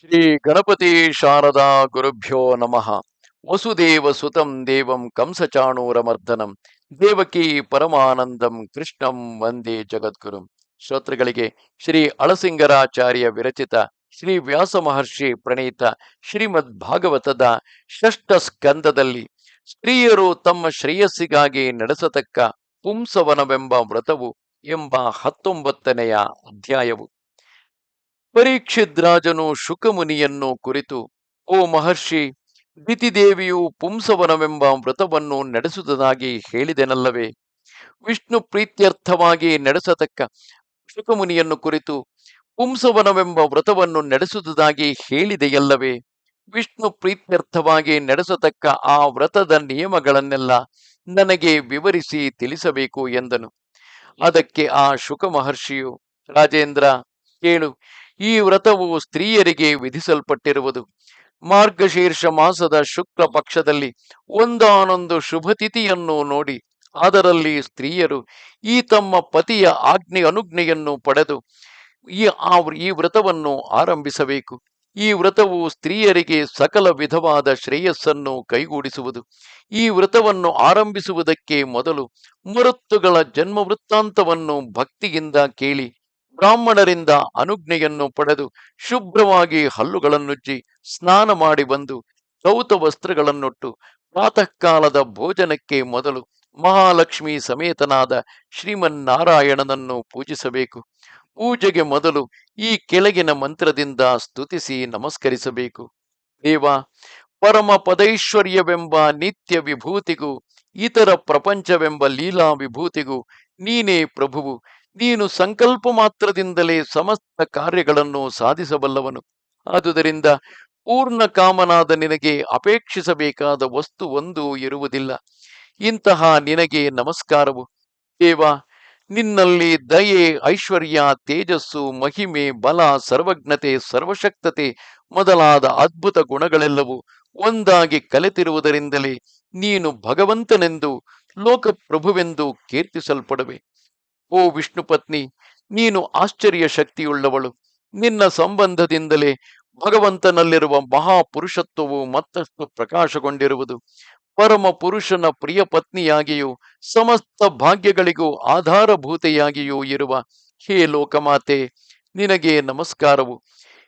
ಶ್ರೀ ಗಣಪತಿ ಶಾರದಾ ಗುರುಭ್ಯೋ ನಮಃ. ವಸುದೇವ ಸುತಂ ದೇವಂ ಕಂಸಚಾಣೂರಮರ್ದನಂ. ದೇವಕಿ ಪರಮಾನಂದಂ ಕೃಷ್ಣಂ ವಂದೇ ಜಗದ್ಗುರುಂ. ಶ್ರೋತೃಗಳಿಗೆ ಶ್ರೀ ಅಳಸಿಂಗರಾಚಾರ್ಯ ವಿರಚಿತ ಶ್ರೀ ವ್ಯಾಸ ಮಹರ್ಷಿ ಪ್ರಣೀತ ಶ್ರೀಮದ್ ಭಾಗವತದ ಷಷ್ಠ ಸ್ಕಂದದಲ್ಲಿ ಸ್ತ್ರೀಯರು ತಮ್ಮ ಶ್ರೇಯಸ್ಸಿಗಾಗಿ ನಡೆಸತಕ್ಕ ಪುಂಸವನವೆಂಬ ವ್ರತವು ಎಂಬ ಹತ್ತೊಂಬತ್ತನೆಯ ಅಧ್ಯಾಯವು. ಪರೀಕ್ಷಿದ್ರಾಜನು ಶುಕಮುನಿಯನ್ನು ಕುರಿತು, ಓ ಮಹರ್ಷಿ, ದಿತಿದೇವಿಯು ಪುಂಸವನವೆಂಬ ವ್ರತವನ್ನು ನಡೆಸುವುದಾಗಿ ಹೇಳಿದೆನಲ್ಲವೇ? ವಿಷ್ಣು ಪ್ರೀತ್ಯರ್ಥವಾಗಿ ನಡೆಸತಕ್ಕ ಶುಕಮುನಿಯನ್ನು ಕುರಿತು ಪುಂಸವನವೆಂಬ ವ್ರತವನ್ನು ನಡೆಸುವುದಾಗಿ ಹೇಳಿದೆಯಲ್ಲವೇ? ವಿಷ್ಣು ಪ್ರೀತ್ಯರ್ಥವಾಗಿ ನಡೆಸತಕ್ಕ ಆ ವ್ರತದ ನಿಯಮಗಳನ್ನೆಲ್ಲ ನನಗೆ ವಿವರಿಸಿ ತಿಳಿಸಬೇಕು ಎಂದನು. ಅದಕ್ಕೆ ಆ ಶುಕ ಮಹರ್ಷಿಯು ರಾಜೇಂದ್ರ, ಕೇಳು ಈ ವ್ರತವು ಸ್ತ್ರೀಯರಿಗೆ ವಿಧಿಸಲ್ಪಟ್ಟಿರುವುದು. ಮಾರ್ಗಶೀರ್ಷ ಮಾಸದ ಶುಕ್ಲ ಪಕ್ಷದಲ್ಲಿ ಒಂದಾನೊಂದು ಶುಭತಿಥಿಯನ್ನು ನೋಡಿ, ಅದರಲ್ಲಿ ಸ್ತ್ರೀಯರು ಈ ತಮ್ಮ ಪತಿಯ ಆಜ್ಞೆ ಅನುಜ್ಞೆಯನ್ನು ಪಡೆದು ಈ ಆ ಈ ವ್ರತವನ್ನು ಆರಂಭಿಸಬೇಕು. ಈ ವ್ರತವು ಸ್ತ್ರೀಯರಿಗೆ ಸಕಲ ವಿಧವಾದ ಶ್ರೇಯಸ್ಸನ್ನು ಕೈಗೂಡಿಸುವುದು. ಈ ವ್ರತವನ್ನು ಆರಂಭಿಸುವುದಕ್ಕೆ ಮೊದಲು ಮರುತ್ತುಗಳ ಜನ್ಮ ವೃತ್ತಾಂತವನ್ನು ಭಕ್ತಿಯಿಂದ ಕೇಳಿ ಬ್ರಾಹ್ಮಣರಿಂದ ಅನುಜ್ಞೆಯನ್ನು ಪಡೆದು ಶುಭ್ರವಾಗಿ ಹಲ್ಲುಗಳನ್ನುಜ್ಜಿ ಸ್ನಾನ ಮಾಡಿ ಬಂದು ಗೌತ ವಸ್ತ್ರಗಳನ್ನುಟ್ಟು ಪ್ರಾತಃ ಕಾಲದ ಭೋಜನಕ್ಕೆ ಮೊದಲು ಮಹಾಲಕ್ಷ್ಮಿ ಸಮೇತನಾದ ಶ್ರೀಮನ್ನಾರಾಯಣನನ್ನು ಪೂಜಿಸಬೇಕು. ಪೂಜೆಗೆ ಮೊದಲು ಈ ಕೆಳಗಿನ ಮಂತ್ರದಿಂದ ಸ್ತುತಿಸಿ ನಮಸ್ಕರಿಸಬೇಕು. ದೇವ, ಪರಮ ಪದೈಶ್ವರ್ಯವೆಂಬ ನಿತ್ಯ ವಿಭೂತಿಗೂ ಇತರ ಪ್ರಪಂಚವೆಂಬ ಲೀಲಾ ವಿಭೂತಿಗೂ ನೀನೇ ಪ್ರಭುವು. ನೀನು ಸಂಕಲ್ಪ ಮಾತ್ರದಿಂದಲೇ ಸಮಸ್ತ ಕಾರ್ಯಗಳನ್ನು ಸಾಧಿಸಬಲ್ಲವನು. ಆದುದರಿಂದ ಪೂರ್ಣ ಕಾಮನಾದ ನಿನಗೆ ಅಪೇಕ್ಷಿಸಬೇಕಾದ ವಸ್ತು ಒಂದು ಇರುವುದಿಲ್ಲ. ಇಂತಹ ನಿನಗೆ ನಮಸ್ಕಾರವು. ದೇವ, ನಿನ್ನಲ್ಲಿ ದಯೆ, ಐಶ್ವರ್ಯ, ತೇಜಸ್ಸು, ಮಹಿಮೆ, ಬಲ, ಸರ್ವಜ್ಞತೆ, ಸರ್ವಶಕ್ತತೆ ಮೊದಲಾದ ಅದ್ಭುತ ಗುಣಗಳೆಲ್ಲವೂ ಒಂದಾಗಿ ಕಲೆತಿರುವುದರಿಂದಲೇ ನೀನು ಭಗವಂತನೆಂದು, ಲೋಕಪ್ರಭುವೆಂದು ಕೀರ್ತಿಸಲ್ಪಡುವೆ. ಓ ವಿಷ್ಣು ಪತ್ನಿ, ನೀನು ಆಶ್ಚರ್ಯ ಶಕ್ತಿಯುಳ್ಳವಳು ನಿನ್ನ ಸಂಬಂಧದಿಂದಲೇ ಭಗವಂತನಲ್ಲಿರುವ ಮಹಾಪುರುಷತ್ವವು ಮತ್ತಷ್ಟು ಪ್ರಕಾಶಗೊಂಡಿರುವುದು. ಪರಮ ಪುರುಷನ ಪ್ರಿಯ ಪತ್ನಿಯಾಗಿಯೂ, ಸಮಸ್ತ ಭಾಗ್ಯಗಳಿಗೂ ಆಧಾರಭೂತೆಯಾಗಿಯೂ ಇರುವ ಹೇ ಲೋಕಮಾತೆ, ನಿನಗೆ ನಮಸ್ಕಾರವು.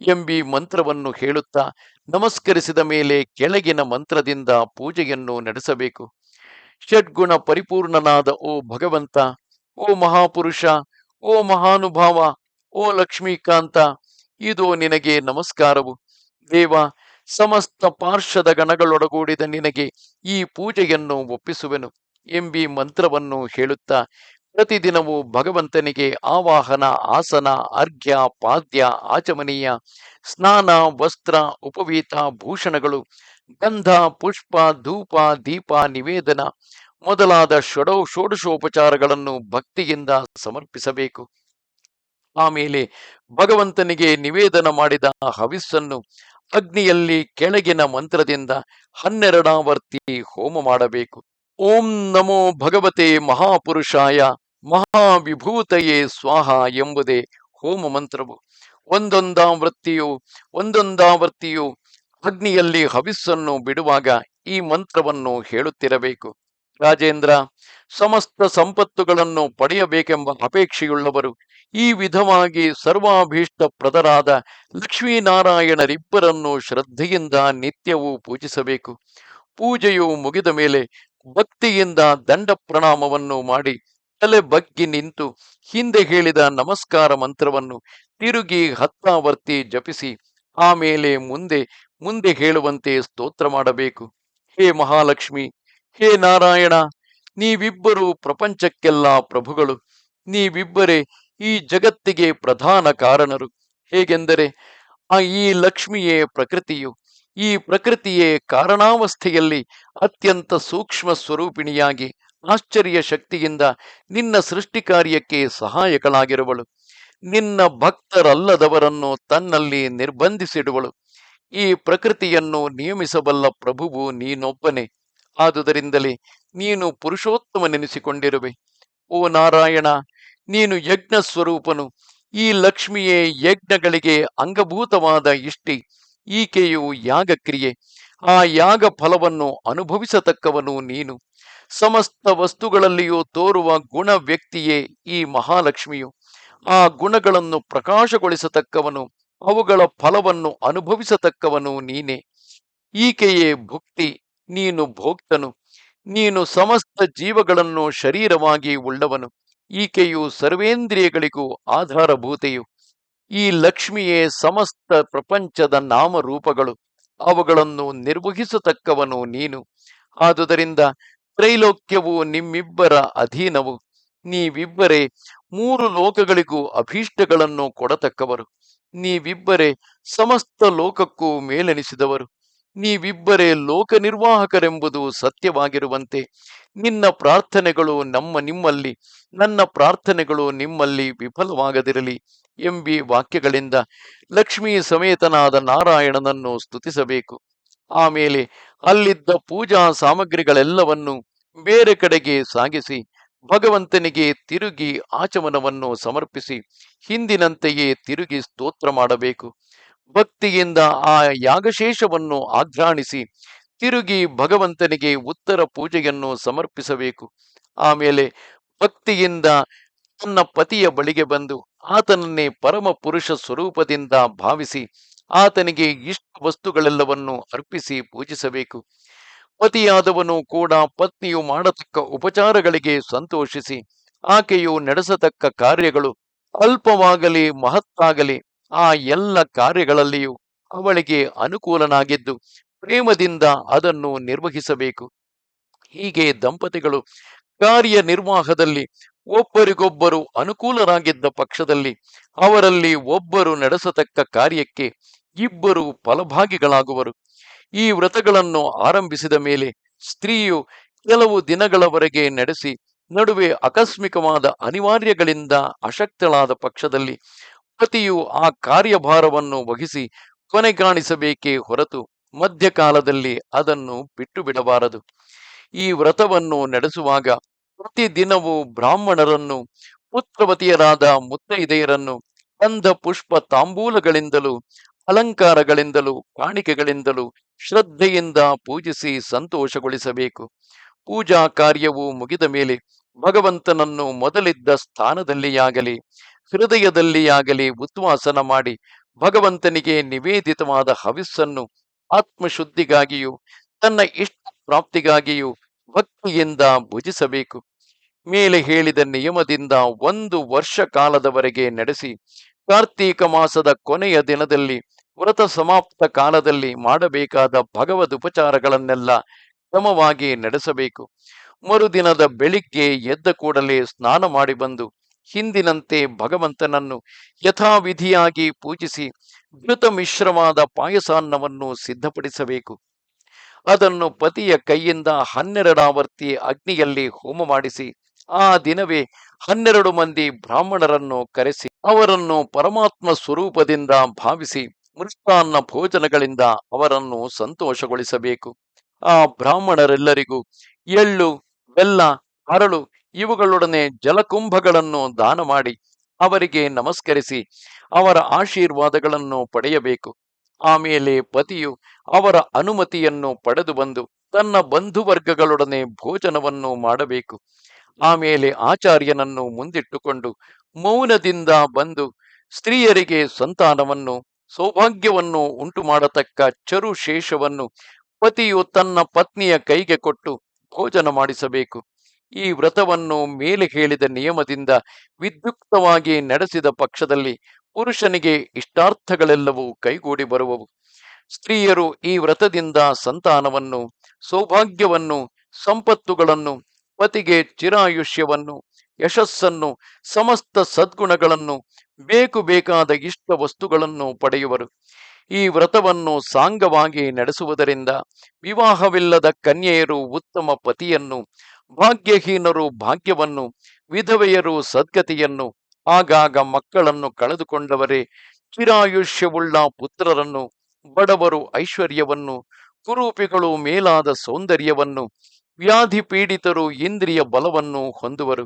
ಎಂಬಿ ಮಂತ್ರವನ್ನು ಹೇಳುತ್ತಾ, ನಮಸ್ಕರಿಸಿದ ಮೇಲೆ ಕೆಳಗಿನ ಮಂತ್ರದಿಂದ ಪೂಜೆಯನ್ನು ನಡೆಸಬೇಕು. ಷಡ್ಗುಣ ಪರಿಪೂರ್ಣನಾದ ಓ ಭಗವಂತ ಓ ಮಹಾಪುರುಷ, ಓ ಮಹಾನುಭಾವ, ಓ ಲಕ್ಷ್ಮೀಕಾಂತ, ಇದು ನಿನಗೆ ನಮಸ್ಕಾರವು. ದೇವ, ಸಮಸ್ತ ಪಾರ್ಶ್ವದ ಗಣಗಳೊಡಗೂಡಿದ ನಿನಗೆ ಈ ಪೂಜೆಯನ್ನು ಒಪ್ಪಿಸುವೆನು ಎಂಬಿ ಮಂತ್ರವನ್ನು ಹೇಳುತ್ತಾ ಪ್ರತಿದಿನವೂ ಭಗವಂತನಿಗೆ ಆವಾಹನ, ಆಸನ, ಅರ್ಘ್ಯ, ಪಾದ್ಯ, ಆಚಮನೀಯ, ಸ್ನಾನ, ವಸ್ತ್ರ, ಉಪವೀತ, ಭೂಷಣಗಳು, ಗಂಧ, ಪುಷ್ಪ, ಧೂಪ, ದೀಪ, ನಿವೇದನ ಮೊದಲಾದ ಷಡೋ, ಷೋಡಶೋಪಚಾರಗಳನ್ನು ಭಕ್ತಿಯಿಂದ ಸಮರ್ಪಿಸಬೇಕು. ಆಮೇಲೆ ಭಗವಂತನಿಗೆ ನಿವೇದನ ಮಾಡಿದ ಹವಿಸ್ಸನ್ನು ಅಗ್ನಿಯಲ್ಲಿ ಕೆಳಗಿನ ಮಂತ್ರದಿಂದ ಹನ್ನೆರಡಾವರ್ತಿ ಹೋಮ ಮಾಡಬೇಕು. ಓಂ ನಮೋ ಭಗವತೆ ಮಹಾಪುರುಷಾಯ ಮಹಾವಿಭೂತಯೇ ಸ್ವಾಹ ಎಂಬುದೇ ಹೋಮ ಮಂತ್ರವು. ಒಂದೊಂದಾವೃತ್ತಿಯು ಒಂದೊಂದಾವೃತ್ತಿಯು ಅಗ್ನಿಯಲ್ಲಿ ಹವಿಸ್ಸನ್ನು ಬಿಡುವಾಗ ಈ ಮಂತ್ರವನ್ನು ಹೇಳುತ್ತಿರಬೇಕು. ರಾಜೇಂದ್ರ, ಸಮಸ್ತ ಸಂಪತ್ತುಗಳನ್ನು ಪಡೆಯಬೇಕೆಂಬ ಅಪೇಕ್ಷೆಯುಳ್ಳವರು, ಈ ವಿಧವಾಗಿ ಸರ್ವಾಭೀಷ್ಟ ಪ್ರದರಾದ ಲಕ್ಷ್ಮೀನಾರಾಯಣರಿಬ್ಬರನ್ನು ಶ್ರದ್ಧೆಯಿಂದ ನಿತ್ಯವೂ ಪೂಜಿಸಬೇಕು. ಪೂಜೆಯು ಮುಗಿದ ಮೇಲೆ ಭಕ್ತಿಯಿಂದ ದಂಡ ಪ್ರಣಾಮವನ್ನು ಮಾಡಿ ತಲೆ ಬಗ್ಗಿ ನಿಂತು ಹಿಂದೆ ಹೇಳಿದ ನಮಸ್ಕಾರ ಮಂತ್ರವನ್ನು ತಿರುಗಿ ಹತ್ತಾವರ್ತಿ ಜಪಿಸಿ, ಆಮೇಲೆ ಮುಂದೆ ಮುಂದೆ ಹೇಳುವಂತೆ ಸ್ತೋತ್ರ ಮಾಡಬೇಕು. ಹೇ ಮಹಾಲಕ್ಷ್ಮಿ ಹೇ ನಾರಾಯಣ, ನೀವಿಬ್ಬರು ಪ್ರಪಂಚಕ್ಕೆಲ್ಲ ಪ್ರಭುಗಳು. ನೀವಿಬ್ಬರೇ ಈ ಜಗತ್ತಿಗೆ ಪ್ರಧಾನ ಕಾರಣರು. ಹೇಗೆಂದರೆ, ಆ ಈ ಲಕ್ಷ್ಮಿಯೇ ಪ್ರಕೃತಿಯು. ಈ ಪ್ರಕೃತಿಯೇ ಕಾರಣಾವಸ್ಥೆಯಲ್ಲಿ ಅತ್ಯಂತ ಸೂಕ್ಷ್ಮ ಸ್ವರೂಪಿಣಿಯಾಗಿ ಆಶ್ಚರ್ಯ ಶಕ್ತಿಯಿಂದ ನಿನ್ನ ಸೃಷ್ಟಿ ಕಾರ್ಯಕ್ಕೆ ಸಹಾಯಕಳಾಗಿರುವಳು. ನಿನ್ನ ಭಕ್ತರಲ್ಲದವರನ್ನು ತನ್ನಲ್ಲಿ ನಿರ್ಬಂಧಿಸಿಡುವಳು. ಈ ಪ್ರಕೃತಿಯನ್ನು ನಿಯಮಿಸಬಲ್ಲ ಪ್ರಭುವು ನೀನೊಬ್ಬನೇ. ಆದುದರಿಂದಲೇ ನೀನು ಪುರುಷೋತ್ತಮನೆನಿಸಿಕೊಂಡಿರುವೆ ಓ ನಾರಾಯಣ, ನೀನು ಯಜ್ಞ ಸ್ವರೂಪನು. ಈ ಲಕ್ಷ್ಮಿಯೇ ಯಜ್ಞಗಳಿಗೆ ಅಂಗಭೂತವಾದ ಇಷ್ಟಿ. ಈಕೆಯು ಯಾಗಕ್ರಿಯೆ. ಆ ಯಾಗ ಫಲವನ್ನು ಅನುಭವಿಸತಕ್ಕವನು ನೀನು. ಸಮಸ್ತ ವಸ್ತುಗಳಲ್ಲಿಯೂ ತೋರುವ ಗುಣ ವ್ಯಕ್ತಿಯೇ ಈ ಮಹಾಲಕ್ಷ್ಮಿಯು. ಆ ಗುಣಗಳನ್ನು ಪ್ರಕಾಶಗೊಳಿಸತಕ್ಕವನು. ಅವುಗಳ ಫಲವನ್ನು ಅನುಭವಿಸತಕ್ಕವನು ನೀನೇ. ಈಕೆಯೇ ಭುಕ್ತಿ. ನೀನು ಭೋಕ್ತನು, ನೀನು ಸಮಸ್ತ ಜೀವಗಳನ್ನು ಶರೀರವಾಗಿ ಉಳ್ಳವನು, ಈಕೆಯು ಸರ್ವೇಂದ್ರಿಯಗಳಿಗೂ ಆಧಾರಭೂತೆಯು. ಈ ಲಕ್ಷ್ಮಿಯೇ ಸಮಸ್ತ ಪ್ರಪಂಚದ ನಾಮರೂಪಗಳು, ಅವುಗಳನ್ನು ನಿರ್ವಹಿಸತಕ್ಕವನು ನೀನು. ಆದುದರಿಂದ ತ್ರೈಲೋಕ್ಯವು ನಿಮ್ಮಿಬ್ಬರ ಅಧೀನವು, ನೀವಿಬ್ಬರೇ ಮೂರು ಲೋಕಗಳಿಗೂ ಅಭೀಷ್ಟಗಳನ್ನು ಕೊಡತಕ್ಕವರು, ನೀವಿಬ್ಬರೇ ಸಮಸ್ತ ಲೋಕಕ್ಕೂ ಮೇಲೆನಿಸಿದವರು. ನೀವಿಬ್ಬರೇ ಲೋಕ ನಿರ್ವಾಹಕರೆಂಬುದು ಸತ್ಯವಾಗಿರುವಂತೆ ನಿನ್ನ ಪ್ರಾರ್ಥನೆಗಳು ನಮ್ಮ ನಿಮ್ಮಲ್ಲಿ, ನನ್ನ ಪ್ರಾರ್ಥನೆಗಳು ನಿಮ್ಮಲ್ಲಿ ವಿಫಲವಾಗದಿರಲಿ ಎಂಬಿ ವಾಕ್ಯಗಳಿಂದ ಲಕ್ಷ್ಮೀ ಸಮೇತನಾದ ನಾರಾಯಣನನ್ನು ಸ್ತುತಿಸಬೇಕು. ಆಮೇಲೆ ಅಲ್ಲಿದ್ದ ಪೂಜಾ ಸಾಮಗ್ರಿಗಳೆಲ್ಲವನ್ನು ಬೇರೆ ಕಡೆಗೆ ಸಾಗಿಸಿ ಭಗವಂತನಿಗೆ ತಿರುಗಿ ಆಚಮನವನ್ನು ಸಮರ್ಪಿಸಿ ಹಿಂದಿನಂತೆಯೇ ತಿರುಗಿ ಸ್ತೋತ್ರ ಮಾಡಬೇಕು. ಭಕ್ತಿಯಿಂದ ಆ ಯಾಗಶೇಷವನ್ನು ಆಘ್ರಾಣಿಸಿ ತಿರುಗಿ ಭಗವಂತನಿಗೆ ಉತ್ತರ ಪೂಜೆಯನ್ನು ಸಮರ್ಪಿಸಬೇಕು. ಆಮೇಲೆ ಭಕ್ತಿಯಿಂದ ತನ್ನ ಪತಿಯ ಬಳಿಗೆ ಬಂದು ಆತನನ್ನೇ ಪರಮ ಪುರುಷ ಸ್ವರೂಪದಿಂದ ಭಾವಿಸಿ ಆತನಿಗೆ ಇಷ್ಟ ವಸ್ತುಗಳೆಲ್ಲವನ್ನು ಅರ್ಪಿಸಿ ಪೂಜಿಸಬೇಕು. ಪತಿಯಾದವನು ಕೂಡ ಪತ್ನಿಯು ಮಾಡತಕ್ಕ ಉಪಚಾರಗಳಿಗೆ ಸಂತೋಷಿಸಿ ಆಕೆಯು ನಡೆಸತಕ್ಕ ಕಾರ್ಯಗಳು ಅಲ್ಪವಾಗಲಿ ಮಹತ್ತಾಗಲಿ ಆ ಎಲ್ಲ ಕಾರ್ಯಗಳಲ್ಲಿಯೂ ಅವಳಿಗೆ ಅನುಕೂಲನಾಗಿದ್ದು ಪ್ರೇಮದಿಂದ ಅದನ್ನು ನಿರ್ವಹಿಸಬೇಕು. ಹೀಗೆ ದಂಪತಿಗಳು ಕಾರ್ಯನಿರ್ವಾಹದಲ್ಲಿ ಒಬ್ಬರಿಗೊಬ್ಬರು ಅನುಕೂಲರಾಗಿದ್ದ ಪಕ್ಷದಲ್ಲಿ ಅವರಲ್ಲಿ ಒಬ್ಬರು ನಡೆಸತಕ್ಕ ಕಾರ್ಯಕ್ಕೆ ಇಬ್ಬರು ಫಲಭಾಗಿಗಳಾಗುವರು. ಈ ವ್ರತಗಳನ್ನು ಆರಂಭಿಸಿದ ಮೇಲೆ ಸ್ತ್ರೀಯು ಕೆಲವು ದಿನಗಳವರೆಗೆ ನಡೆಸಿ, ನಡುವೆ ಆಕಸ್ಮಿಕವಾದ ಅನಿವಾರ್ಯಗಳಿಂದ ಅಶಕ್ತಳಾದ ಪಕ್ಷದಲ್ಲಿ ಪತಿಯು ಆ ಕಾರ್ಯಭಾರವನ್ನು ವಹಿಸಿ ಕೊನೆಗಾಣಿಸಬೇಕೇ ಹೊರತು ಮಧ್ಯಕಾಲದಲ್ಲಿ ಅದನ್ನು ಬಿಟ್ಟು ಬಿಡಬಾರದು ಈ ವ್ರತವನ್ನು ನಡೆಸುವಾಗ ಪ್ರತಿದಿನವೂ ಬ್ರಾಹ್ಮಣರನ್ನು, ಪುತ್ರವತಿಯರಾದ ಮುತ್ತೈದೆಯರನ್ನು ಅಂಧ ಪುಷ್ಪ ತಾಂಬೂಲಗಳಿಂದಲೂ, ಅಲಂಕಾರಗಳಿಂದಲೂ, ಕಾಣಿಕೆಗಳಿಂದಲೂ ಶ್ರದ್ಧೆಯಿಂದ ಪೂಜಿಸಿ ಸಂತೋಷಗೊಳಿಸಬೇಕು. ಪೂಜಾ ಕಾರ್ಯವು ಮುಗಿದ ಮೇಲೆ ಭಗವಂತನನ್ನು ಮೊದಲಿದ್ದ ಸ್ಥಾನದಲ್ಲಿಯಾಗಲಿ ಹೃದಯದಲ್ಲಿಯಾಗಲಿ ಉದ್ವಾಸನ ಮಾಡಿ ಭಗವಂತನಿಗೆ ನಿವೇದಿತವಾದ ಹವಿಸ್ಸನ್ನು ಆತ್ಮಶುದ್ಧಿಗಾಗಿಯೂ ತನ್ನ ಇಷ್ಟ ಪ್ರಾಪ್ತಿಗಾಗಿಯೂ ಭಕ್ತಿಯಿಂದ ಭುಜಿಸಬೇಕು. ಮೇಲೆ ಹೇಳಿದ ನಿಯಮದಿಂದ ಒಂದು ವರ್ಷ ಕಾಲದವರೆಗೆ ನಡೆಸಿ ಕಾರ್ತೀಕ ಮಾಸದ ಕೊನೆಯ ದಿನದಲ್ಲಿ ವ್ರತ ಸಮಾಪ್ತ ಕಾಲದಲ್ಲಿ ಮಾಡಬೇಕಾದ ಭಗವದ್ ಉಪಚಾರಗಳನ್ನೆಲ್ಲ ಕ್ರಮವಾಗಿ ನಡೆಸಬೇಕು. ಮರುದಿನದ ಬೆಳಿಗ್ಗೆ ಎದ್ದ ಕೂಡಲೇ ಸ್ನಾನ ಮಾಡಿ ಬಂದು ಹಿಂದಿನಂತೆ ಭಗವಂತನನ್ನು ಯಥಾವಿಧಿಯಾಗಿ ಪೂಜಿಸಿ ಘೃತ ಮಿಶ್ರವಾದ ಪಾಯಸಾನ್ನವನ್ನು ಸಿದ್ಧಪಡಿಸಬೇಕು. ಅದನ್ನು ಪತಿಯ ಕೈಯಿಂದ ಹನ್ನೆರಡಾವರ್ತಿ ಅಗ್ನಿಯಲ್ಲಿ ಹೋಮ ಮಾಡಿಸಿ, ಆ ದಿನವೇ ಹನ್ನೆರಡು ಮಂದಿ ಬ್ರಾಹ್ಮಣರನ್ನು ಕರೆಸಿ, ಅವರನ್ನು ಪರಮಾತ್ಮ ಸ್ವರೂಪದಿಂದ ಭಾವಿಸಿ ಮೃಷ್ಟಾನ್ನ ಭೋಜನಗಳಿಂದ ಅವರನ್ನು ಸಂತೋಷಗೊಳಿಸಬೇಕು. ಆ ಬ್ರಾಹ್ಮಣರೆಲ್ಲರಿಗೂ ಎಳ್ಳು, ಬೆಲ್ಲ ಹರಳು ಇವುಗಳೊಡನೆ ಜಲಕುಂಭಗಳನ್ನು ದಾನ ಮಾಡಿ ಅವರಿಗೆ ನಮಸ್ಕರಿಸಿ ಅವರ ಆಶೀರ್ವಾದಗಳನ್ನು ಪಡೆಯಬೇಕು. ಆಮೇಲೆ ಪತಿಯು ಅವರ ಅನುಮತಿಯನ್ನು ಪಡೆದು ಬಂದು ತನ್ನ ಬಂಧುವರ್ಗಗಳೊಡನೆ ಭೋಜನವನ್ನು ಮಾಡಬೇಕು. ಆಮೇಲೆ ಆಚಾರ್ಯನನ್ನು ಮುಂದಿಟ್ಟುಕೊಂಡು ಮೌನದಿಂದ ಬಂದು ಸ್ತ್ರೀಯರಿಗೆ ಸಂತಾನವನ್ನು, ಸೌಭಾಗ್ಯವನ್ನು ಉಂಟು ಮಾಡತಕ್ಕ ಚರು ಶೇಷವನ್ನು ಪತಿಯು ತನ್ನ ಪತ್ನಿಯ ಕೈಗೆ ಕೊಟ್ಟು ಭೋಜನ ಮಾಡಿಸಬೇಕು. ಈ ವ್ರತವನ್ನು ಮೇಲೆ ಹೇಳಿದ ನಿಯಮದಿಂದ ವಿದ್ಯುಕ್ತವಾಗಿ ನಡೆಸಿದ ಪಕ್ಷದಲ್ಲಿ ಪುರುಷನಿಗೆ ಇಷ್ಟಾರ್ಥಗಳೆಲ್ಲವೂ ಕೈಗೂಡಿ ಬರುವವು. ಸ್ತ್ರೀಯರು ಈ ವ್ರತದಿಂದ ಸಂತಾನವನ್ನು, ಸೌಭಾಗ್ಯವನ್ನು, ಸಂಪತ್ತುಗಳನ್ನು, ಪತಿಗೆ ಚಿರಾಯುಷ್ಯವನ್ನು, ಯಶಸ್ಸನ್ನು, ಸಮಸ್ತ ಸದ್ಗುಣಗಳನ್ನು, ಬೇಕು ಬೇಕಾದ ಇಷ್ಟ ವಸ್ತುಗಳನ್ನು ಪಡೆಯುವರು. ಈ ವ್ರತವನ್ನು ಸಾಂಗವಾಗಿ ನಡೆಸುವುದರಿಂದ ವಿವಾಹವಿಲ್ಲದ ಕನ್ಯೆಯರು ಉತ್ತಮ ಪತಿಯನ್ನು ಭಾಗ್ಯಹೀನರು ಭಾಗ್ಯವನ್ನು, ವಿಧವೆಯರು ಸದ್ಗತಿಯನ್ನು, ಆಗಾಗ ಮಕ್ಕಳನ್ನು ಕಳೆದುಕೊಂಡವರೇ, ಚಿರಾಯುಷ್ಯವುಳ್ಳ ಪುತ್ರರನ್ನು, ಬಡವರು ಐಶ್ವರ್ಯವನ್ನು, ಕುರೂಪಿಗಳು ಮೇಲಾದ ಸೌಂದರ್ಯವನ್ನು ವ್ಯಾಧಿ ಪೀಡಿತರು ಇಂದ್ರಿಯ ಬಲವನ್ನು ಹೊಂದುವರು.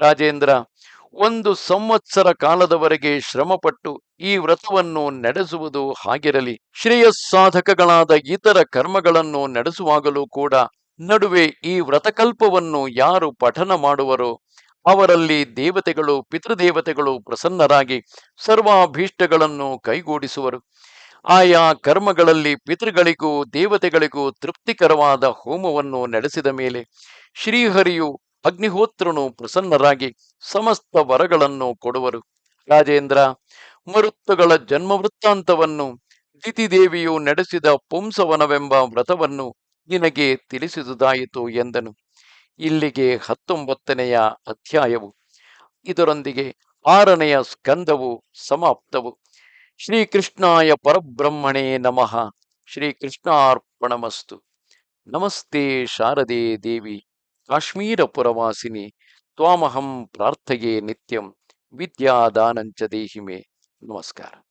ರಾಜೇಂದ್ರ, ಒಂದು ಸಂವತ್ಸರ ಕಾಲದವರೆಗೆ ಶ್ರಮಪಟ್ಟು ಈ ವ್ರತವನ್ನು ನಡೆಸುವುದು ಹಾಗಿರಲಿ. ಶ್ರೇಯಸ್ಸಾಧಕಗಳಾದ ಇತರ ಕರ್ಮಗಳನ್ನು ನಡೆಸುವಾಗಲೂ ಕೂಡ ನಡುವೆ ಈ ವ್ರತಕಲ್ಪವನ್ನು ಯಾರು ಪಠನ ಮಾಡುವರೋ ಅವರಲ್ಲಿ ದೇವತೆಗಳು, ಪಿತೃದೇವತೆಗಳು ಪ್ರಸನ್ನರಾಗಿ ಸರ್ವಾಭೀಷ್ಟಗಳನ್ನು ಕೈಗೂಡಿಸುವರು. ಆಯಾ ಕರ್ಮಗಳಲ್ಲಿ ಪಿತೃಗಳಿಗೂ, ದೇವತೆಗಳಿಗೂ ತೃಪ್ತಿಕರವಾದ ಹೋಮವನ್ನು ನಡೆಸಿದ ಮೇಲೆ ಶ್ರೀಹರಿಯು ಅಗ್ನಿಹೋತ್ರನು ಪ್ರಸನ್ನರಾಗಿ ಸಮಸ್ತ ವರಗಳನ್ನು ಕೊಡುವರು. ರಾಜೇಂದ್ರ, ಮರುತ್ತುಗಳ ಜನ್ಮ ವೃತ್ತಾಂತವನ್ನು ದಿತಿದೇವಿಯು ನಡೆಸಿದ ಪುಂಸವನವೆಂಬ ವ್ರತವನ್ನು ನಿನಗೆ ತಿಳಿಸಿದುದಾಯಿತು ಎಂದನು. ಇಲ್ಲಿಗೆ ಹತ್ತೊಂಬತ್ತನೆಯ ಅಧ್ಯಾಯವು. ಇದರೊಂದಿಗೆ ಆರನೆಯ ಸ್ಕಂದವು ಸಮಾಪ್ತವು. ಶ್ರೀಕೃಷ್ಣಾಯ ಪರಬ್ರಹ್ಮಣೇ ನಮಃ. ಶ್ರೀಕೃಷ್ಣಾರ್ಪಣಮಸ್ತು. ನಮಸ್ತೆ ಶಾರದೆ ದೇವಿ. ಕಾಶ್ಮೀರಪುರವಾಸಿನಿ. ತ್ವಾಮಹಂ ಪ್ರಾರ್ಥಯೇ ನಿತ್ಯಂ. ವಿದ್ಯಾದಾನಂಚ ದೇಹಿಮೆ. ನಮಸ್ಕಾರ.